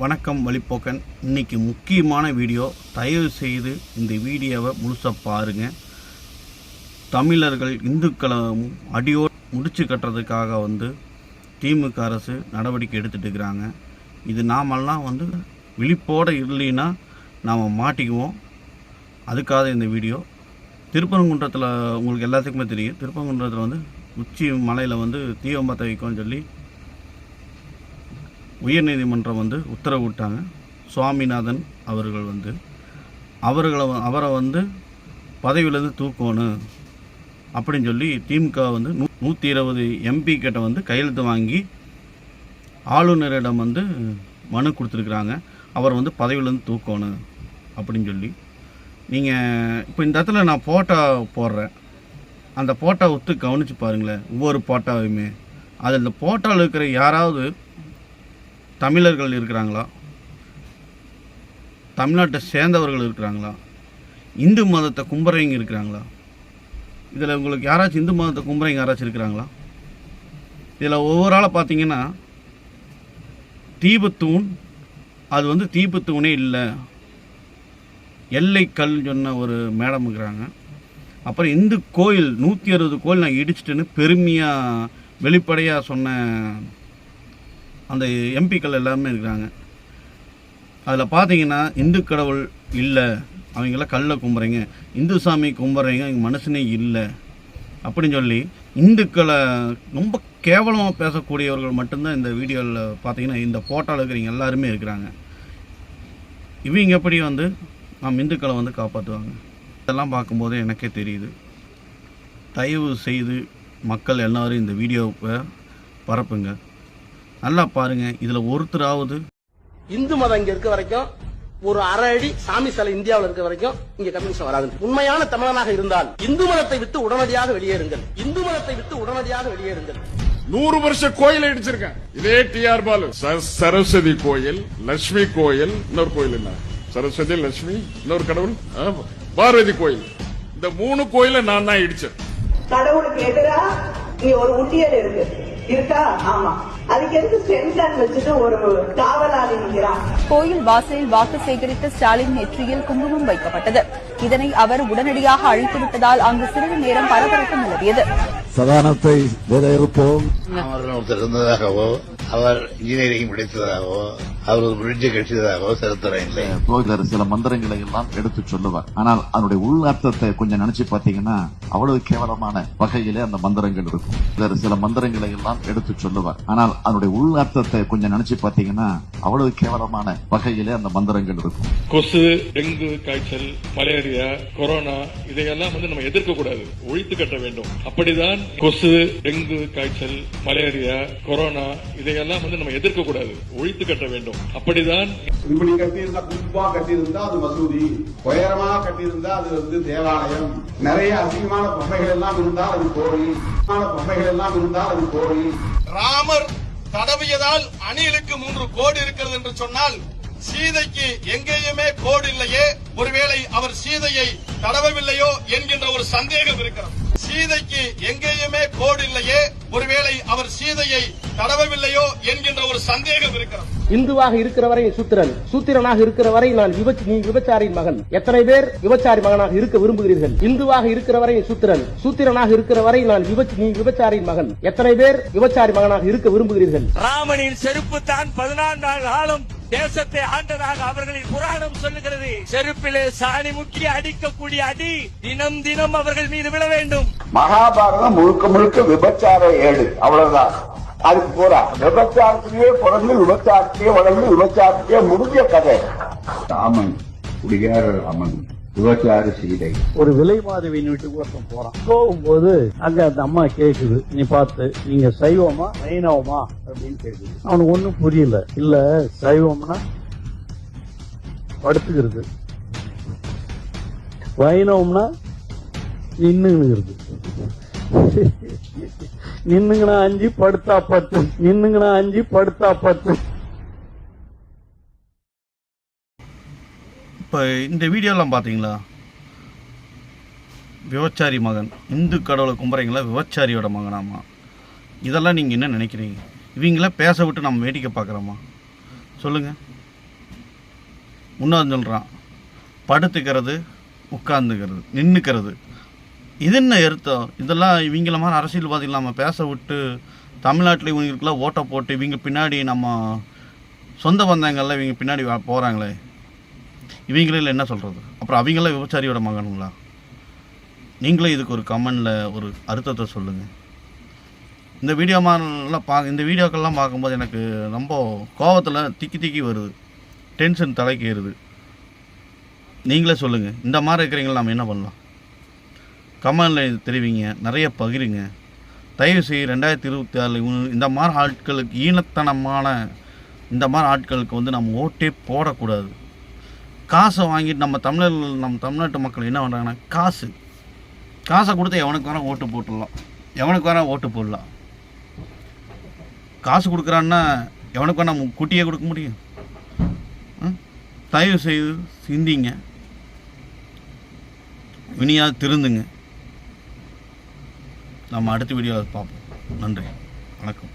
வணக்கம் வழிப்போக்கன். இன்னைக்கு முக்கியமான வீடியோ. தயவு செய்து இந்த வீடியோவை முழுசாக பாருங்க. தமிழர்கள் இந்துக்களை அடியோ முடிச்சு கட்டுறதுக்காக வந்து திமுக அரசு நடவடிக்கை எடுத்துகிட்டு இருக்கிறாங்க. இது நாமெல்லாம் வந்து விழிப்போடு இல்லைன்னா நாம் மாட்டிக்குவோம். அதுக்காக இந்த வீடியோ. திருப்பரங்குன்றத்தில் உங்களுக்கு எல்லாத்துக்குமே தெரியும். திருப்பரங்குன்றத்தில் வந்து உச்சி மலையில் வந்து தீபம் பற்ற சொல்லி உயர்நீதிமன்றம் வந்து உத்தரவிட்டாங்க. சுவாமிநாதன் அவர்கள் வந்து அவர்களை அவரை வந்து பதவியிலேருந்து தூக்கணும் அப்படின்னு சொல்லி திமுக வந்து நூ நூற்றி இருபது எம்பி கிட்ட வந்து கையெழுத்து வாங்கி ஆளுநரிடம் வந்து மனு கொடுத்துருக்குறாங்க. அவர் வந்து பதவியிலேருந்து தூக்கணும் அப்படின்னு சொல்லி. நீங்கள் இப்போ இந்த இடத்துல நான் ஃபோட்டோ போடுறேன். அந்த ஃபோட்டோ ஒத்து கவனித்து பாருங்களேன். ஒவ்வொரு ஃபோட்டோவையுமே அதில் இந்த ஃபோட்டோவில் இருக்கிற யாராவது தமிழர்கள் இருக்கிறாங்களா? தமிழ்நாட்டை சேர்ந்தவர்கள் இருக்கிறாங்களா? இந்து மதத்தை கும்புறவங்க இருக்கிறாங்களா? இதில் உங்களுக்கு யாராச்சும் இந்து மதத்தை கும்புறவங்க யாராச்சும் இருக்கிறாங்களா? இதில் ஒவ்வொரு ஆளாக பார்த்தீங்கன்னா தீபத்தூண் அது வந்து தீபத்தூணே இல்லை. எல்லைக்கல் சொன்ன ஒரு மேடம் இருக்கிறாங்க. அப்புறம் இந்து கோயில் நூற்றி அறுபது கோயில் நான் இடிச்சிட்டேன்னு பெருமையாக வெளிப்படையாக சொன்ன அந்த எம்பிக்கள் எல்லாருமே இருக்கிறாங்க. அதில் பார்த்தீங்கன்னா இந்து கடவுள் இல்லை. அவங்களாம் கல்லை கும்புறீங்க. இந்து சாமி கும்புறீங்க இங்கே மனுஷனே இல்லை. அப்படின்னு சொல்லி இந்துக்களை ரொம்ப கேவலமாக பேசக்கூடியவர்கள் மட்டும்தான் இந்த வீடியோவில் பார்த்தீங்கன்னா இந்த ஃபோட்டோவில் இருக்கிறவங்க எல்லாருமே இருக்கிறாங்க. இவங்க எப்படி வந்து நம் இந்துக்களை வந்து காப்பாற்றுவாங்க இதெல்லாம் பார்க்கும்போது எனக்கே தெரியுது. தயவு செய்து மக்கள் எல்லோரும் இந்த வீடியோவை பரப்புங்க. நல்லா பாருங்க இதில் ஒருத்தராவது. இந்து மதம் இங்க இருக்க வரைக்கும் ஒரு அரை அடி சாமி சிலை இந்தியாவில் இருக்க வரைக்கும் இங்க கம்யூனிஸ்ட் வராது உண்மையான தமிழனாக இருந்தால் இந்து மதத்தை விட்டு உடனடியாக வெளியேறுங்கள். இந்து மதத்தை விட்டு உடனடியாக வெளியேறுங்கள். நூறு வருஷ கோயில் இடிச்சிருக்கேன். இதே டிஆர் பாலு. ச- சரஸ்வதி கோயில் லட்சுமி கோயில் இன்னொரு கோயில் என்ன? சரஸ்வதி லட்சுமி இன்னொரு கடவுள் ஆ, பார்வதி கோயில். இந்த மூணு கோயில நான் தான் இடிச்சேன். கடவுளுக்கு எதிரா இங்க ஒரு உண்டியல் இருக்கு. இருக்கா? ஆமா. கோயில் வாசலில் வாக்கு சேகரித்த ஸ்டாலின் நெற்றியில் குங்குமம் வைக்கப்பட்டது. இதனை அவர் உடனடியாக அழித்துவிட்டதால் அங்கு சிறிது நேரம் பரபரப்பு நிலவியது. சதானத்தை அவர் இன்ஜினியரிங் படித்ததாகவோ அவர் ஒரு பிரிட்ஜ் கட்டியதாகவோ சரித்திரம் இல்லை. சில மந்திரங்களை எல்லாம் எடுத்து சொல்லுவார். ஆனால் அதனுடைய உள்ளார்த்தத்தை கொஞ்சம் நினைச்சு பாத்தீங்கன்னா அவ்வளவு கேவலமான வகையிலே அந்த மந்திரங்கள் இருக்கும். சிலர் சில மந்திரங்களை எல்லாம் எடுத்து சொல்லுவார். ஆனால் அதனுடைய உள்ளார்த்தத்தை கொஞ்சம் நினைச்சு பாத்தீங்கன்னா அவ்வளவு கேவலமான வகையிலே அந்த மந்திரங்கள் இருக்கும். கொசு டெங்கு காய்ச்சல் மலேரியா கொரோனா இதையெல்லாம் வந்து நம்ம எதிர்க்க கூடாது. ஒழித்து கட்ட வேண்டும். அப்படிதான் கொசு டெங்கு காய்ச்சல் மலேரியா கொரோனா இதையெல்லாம் வந்து நம்ம எதிர்க்க கூடாது. ஒழித்து கட்ட வேண்டும். அப்படிதான் இப்படி கட்டியிருந்தா குப்பா கட்டியிருந்தா அது மசூதி உயரமா கட்டியிருந்தா அது வந்து தேவாலயம். நிறைய அசிங்கமான பொம்மைகள் எல்லாம் இருந்தால் அது கோயில் பொம்மைகள் எல்லாம் இருந்தால் அது கோயில் ராமர் தடவியதால் அணிலுக்கு மூன்று கோடு இருக்கிறது என்று சொன்னால் சீதைக்கு எங்கேயுமே கோடு இல்லையே. ஒருவேளை அவர் சீதையை தடவவில்லையோ என்கின்ற ஒரு சந்தேகம் இருக்கிறது. சீதைக்கு எங்கேயுமே கோடு இல்லையே. ஒருவேளை அவர் சீதையை தடவவில்லையோ என்கின்ற ஒரு சந்தேகம் இருக்கிறது. இந்துவாக இருக்கிற வரை சூத்திரன். சூத்திரனாக இருக்கிற வரை நான் விபச்சி நீ விபச்சாரியின் மகன். எத்தனை பேர் விபச்சாரி மகனாக இருக்க விரும்புகிறீர்கள்? இந்துவாக இருக்கிற வரை சூத்திரன். சூத்திரனாக இருக்கிற வரை நான் விபச்சி நீ விபச்சாரியின் மகன். எத்தனை பேர் விபச்சாரி மகனாக இருக்க விரும்புகிறீர்கள்? ராமனின் செருப்பு தான் பதினான்கு காலம் தேசத்தை ஆண்டதாக அவர்களின் புராணம் சொல்லுகிறது. செருப்பிலே சாணி முக்கி அடிக்கக்கூடிய அடி தினம் தினம் அவர்கள் மீது விழ வேண்டும். மகாபாரதம் முழுக்க முழுக்க விபச்சார ஏடு அவ்வளவுதான். அதுக்கு போறா. விபச்சாரத்திலேயே பிறந்து விபச்சாரத்தையே வளர்ந்து விபச்சாரத்தையே முடிஞ்ச கதை. ராமன் குடிகார ராமன். சீதை ஒரு விலை மாதவியின் வீட்டுக்கு ஒருத்தன் போறான் போகும்போது அங்க அந்த அம்மா கேக்குது நீ பார்த்து நீங்க சைவமா வைணவமா? அப்படின்னு கேக்குது. அவனுக்கு ஒண்ணும் புரியல. இல்ல சைவம்னா படுத்துக்கிறது. வைணவம்னா நின்னுங்கிறது நின்னுங்கனா அஞ்சு படுத்தா பத்து. நின்னுங்கனா அஞ்சு படுத்தா பத்து. இப்போ இந்த வீடியோலாம் பார்த்தீங்களா விபச்சாரி மகன். இந்து கடவுளை கும்புறீங்களா? விபச்சாரியோட மகனாமா? இதெல்லாம் நீங்கள் என்ன நினைக்கிறீங்க? இவங்கள பேச விட்டு நம்ம வேடிக்கை பார்க்குறோமா சொல்லுங்கள் இன்னொன்று சொல்கிறான் படுத்துக்கிறது உட்கார்ந்துக்கிறது நின்றுக்கிறது இது என்ன அர்த்தம் இதெல்லாம் இவங்கள மாதிரி அரசியல்வாதிகள் நம்ம பேச விட்டு தமிழ்நாட்டில் இவங்களுக்குலாம் ஓட்டை போட்டு இவங்க பின்னாடி நம்ம சொந்த பந்தங்கள்லாம் இவங்க பின்னாடி போகிறாங்களே இவங்களில் என்ன சொல்கிறது அப்புறம் அவங்களாம் விபச்சாரியோட மகனுங்களா? நீங்களே இதுக்கு ஒரு கமெண்டில் ஒரு அர்த்தத்தை சொல்லுங்கள் இந்த வீடியோ மாதிரிலாம் பா இந்த வீடியோக்கள்லாம் பார்க்கும்போது எனக்கு ரொம்ப கோவத்தில் திக்கி திக்கி வருது. டென்ஷன் தலைக்கு ஏறுது. நீங்களே சொல்லுங்கள் இந்த மாதிரி இருக்கிறீங்களா நம்ம என்ன பண்ணலாம்? கமெண்டில் தெரிவிங்க. நிறைய பகிருங்க. தயவு செய்து ரெண்டாயிரத்தி இருபத்தி ஆறில் இந்த மாதிரி ஆட்களுக்கு ஈனத்தனமான இந்த மாதிரி ஆட்களுக்கு வந்து நம்ம ஓட்டே போடக்கூடாது. காசை வாங்கிட்டு நம்ம தமிழர்கள் நம்ம தமிழ்நாட்டு மக்கள் என்ன பண்ணுறாங்கன்னா காசு. காசை கொடுத்து எவனுக்கு வேணால் ஓட்டு போட்டுடலாம். எவனுக்கு வேணால் ஓட்டு போடலாம். காசு கொடுக்குறான்னா எவனுக்கு வேணால் குட்டியே கொடுக்க முடியும். தயவு செய்து சிந்திங்க. வினியா திருந்துங்க. நம்ம அடுத்த வீடியோவில் பார்ப்போம். நன்றி. வணக்கம்.